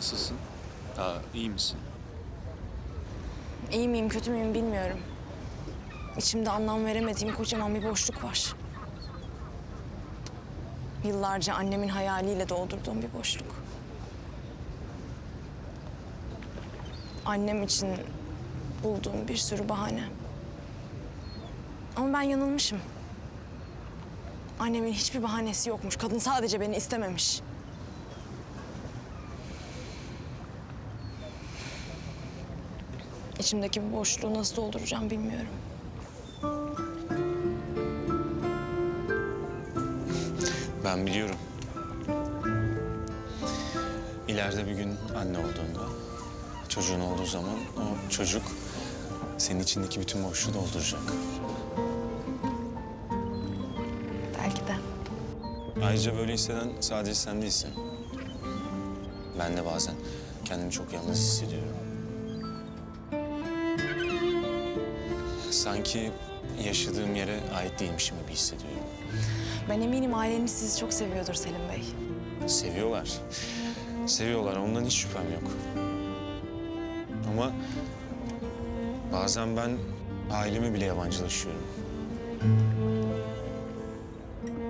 Nasılsın? Aa, iyi misin? İyi miyim kötü müyüm bilmiyorum. İçimde anlam veremediğim kocaman bir boşluk var. Yıllarca annemin hayaliyle doldurduğum bir boşluk. Annem için bulduğum bir sürü bahane. Ama ben yanılmışım. Annemin hiçbir bahanesi yokmuş. Kadın sadece beni istememiş. İçimdeki bu boşluğu nasıl dolduracağım bilmiyorum. Ben biliyorum. İleride bir gün anne olduğunda, çocuğun olduğu zaman o çocuk senin içindeki bütün boşluğu dolduracak. Belki de. Ayrıca böyle hisseden sadece sen değilsin. Ben de bazen kendimi çok yalnız hissediyorum. Sanki yaşadığım yere ait değilmişim gibi hissediyorum. Ben eminim aileniz sizi çok seviyordur Selim Bey. Seviyorlar. Seviyorlar. Ondan hiç şüphem yok. Ama bazen ben aileme bile yabancılaşıyorum.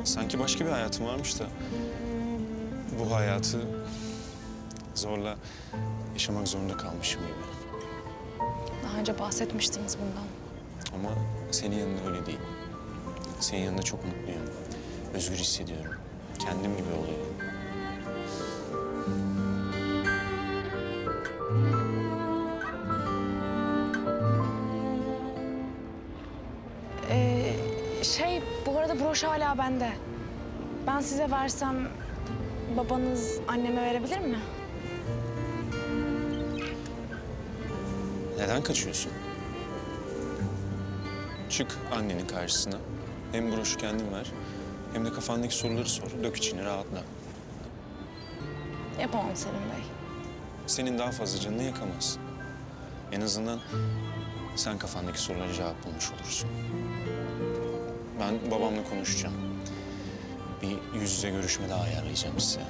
Sanki başka bir hayatım varmış da bu hayatı zorla yaşamak zorunda kalmışım gibi. Daha önce bahsetmiştiniz bundan. Ama senin yanında öyle değil. Senin yanında çok mutluyum. Özgür hissediyorum. Kendim gibi oluyorum. Ee, şey, bu arada broş hala bende. Ben size versem babanız anneme verebilir mi? Neden kaçıyorsun? Çık annenin karşısına. Hem broşu kendin ver, hem de kafandaki soruları sor. Dök içini, rahatla. Yapamam Selim Bey. Senin daha fazla canını yakamaz. En azından sen kafandaki sorulara cevap bulmuş olursun. Ben babamla konuşacağım. Bir yüz yüze görüşme daha ayarlayacağım size.